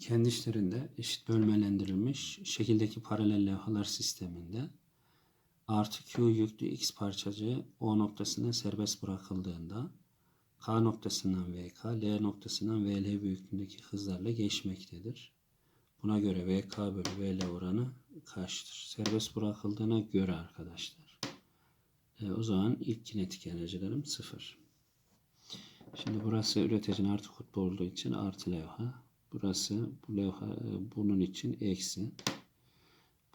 kendi işlerinde eşit bölmelendirilmiş şekildeki paralel levhalar sisteminde artı Q yüklü X parçacığı O noktasına serbest bırakıldığında K noktasından VK, L noktasından VL büyüklüğündeki hızlarla geçmektedir. Buna göre VK bölü VL oranı kaçtır? Serbest bırakıldığına göre arkadaşlar. E, o zaman ilk kinetik enerjilerim sıfır. Şimdi burası üreticinin artı kutbu olduğu için artı levha. Burası bu levha e, bunun için eksi.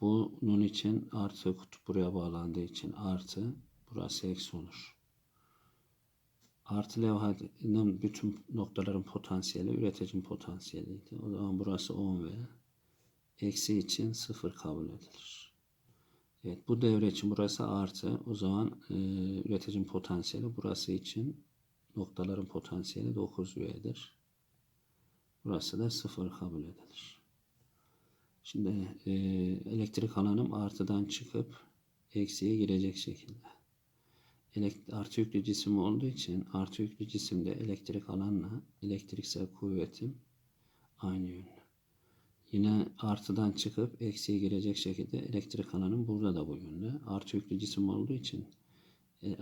Bunun için artı kutup buraya bağlandığı için artı. Burası eksi olur. Artı levhanın bütün noktaların potansiyeli üreticinin potansiyeliydi. O zaman burası 10 ve eksi için 0 kabul edilir. Evet bu devre için burası artı. O zaman e, üreticinin potansiyeli burası için noktaların potansiyeli 9V'dir. Burası da 0 kabul edilir. Şimdi e, elektrik alanım artıdan çıkıp eksiye girecek şekilde. Elekt artı yüklü cisim olduğu için artı yüklü cisimde elektrik alanla elektriksel kuvvetim aynı yönlü. Yine artıdan çıkıp eksiye girecek şekilde elektrik alanım burada da bu yönde. Artı yüklü cisim olduğu için e, e,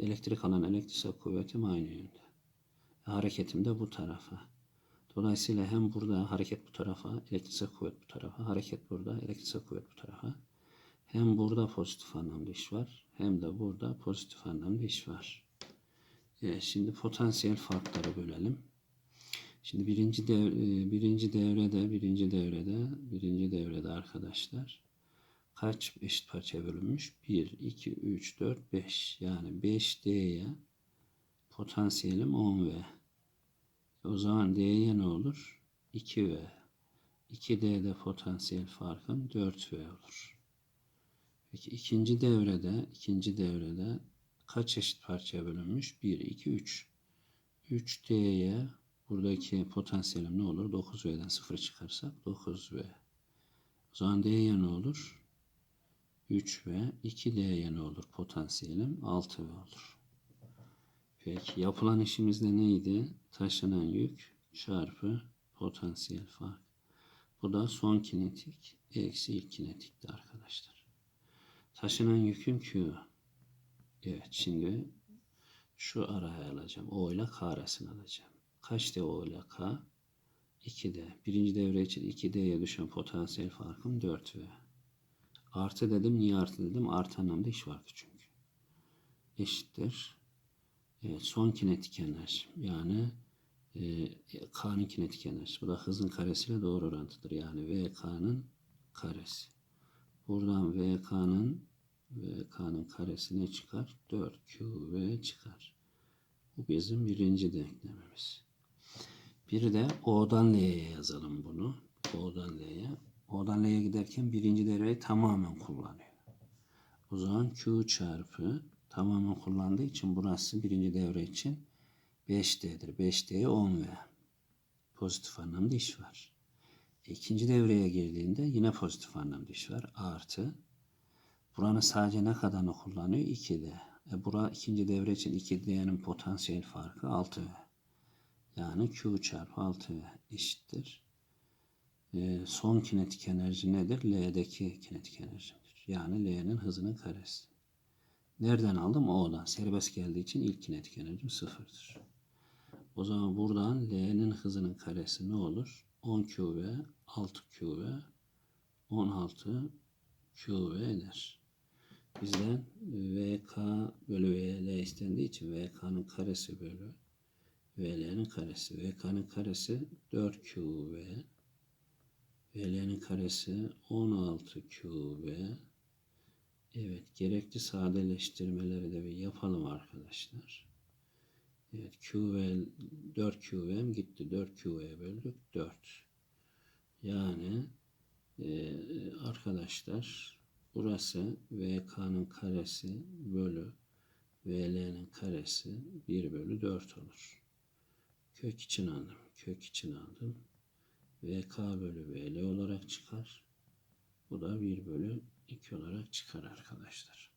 elektrik alan elektriksel kuvvetim aynı yönde. Hareketim de bu tarafa. Dolayısıyla hem burada hareket bu tarafa, elektriksel kuvvet bu tarafa, hareket burada, elektriksel kuvvet bu tarafa. Hem burada pozitif anlamda iş var, hem de burada pozitif anlamda iş var. Evet, şimdi potansiyel farkları bölelim. Şimdi birinci dev, e, birinci devrede, birinci devrede, birinci devrede arkadaşlar kaç eşit parçaya bölünmüş? 1, 2, 3, 4, 5. Yani 5D'ye potansiyelim 10V. O zaman D'ye ne olur? 2V. 2D'de potansiyel farkım 4V olur. Peki ikinci devrede, ikinci devrede kaç eşit parçaya bölünmüş? 1, 2, 3. 3D'ye buradaki potansiyelim ne olur? 9V'den 0 çıkarsak 9V. O zaman D'ye ne olur? 3V. 2D'ye ne olur? Potansiyelim 6V olur. Peki yapılan işimizde neydi? Taşınan yük çarpı potansiyel fark. Bu da son kinetik eksi ilk kinetikti arkadaşlar. Taşınan yükün Q. Evet şimdi şu araya alacağım. O ile K arasını alacağım. Kaç D O ile K? 2D. Birinci devre için 2D'ye düşen potansiyel farkım 4V. Artı dedim. Niye artı dedim? Artı anlamda iş vardı çünkü. Eşittir. Evet, son kinetik enerji. Yani e, K'nın kinetik enerjisi. Bu da hızın karesiyle doğru orantıdır. Yani VK'nın karesi. Buradan VK'nın VK'nın karesi ne çıkar? 4QV çıkar. Bu bizim birinci denklemimiz. Bir de O'dan L'ye yazalım bunu. O'dan L'ye. O'dan L'ye giderken birinci devreyi tamamen kullanıyor. O zaman Q çarpı tamamen kullandığı için burası birinci devre için 5D'dir. 5D'ye 10V. Pozitif anlamda iş var. İkinci devreye girdiğinde yine pozitif anlamda iş var. Artı. Buranın sadece ne kadarını kullanıyor? 2D. E bura ikinci devre için 2D'nin potansiyel farkı 6V. Yani Q çarpı 6V eşittir. E, son kinetik enerji nedir? L'deki kinetik enerjidir. Yani L'nin hızının karesi. Nereden aldım? O'dan. Serbest geldiği için ilk kinetik enerjim sıfırdır. O zaman buradan L'nin hızının karesi ne olur? 10 QV, 6 QV, 16 QV eder. Bizden VK bölü VL istendiği için VK'nın karesi bölü VL'nin karesi. VK'nın karesi 4 QV, VL'nin karesi 16 QV, Evet, gerekli sadeleştirmeleri de bir yapalım arkadaşlar. Evet, QV 4 QV'm gitti. 4 QV'ye böldük 4. Yani e, arkadaşlar burası VK'nın karesi bölü VL'nin karesi 1 bölü 4 olur. Kök için aldım. Kök için aldım. VK bölü VL olarak çıkar. Bu da 1 bölü 2 olarak çıkar arkadaşlar.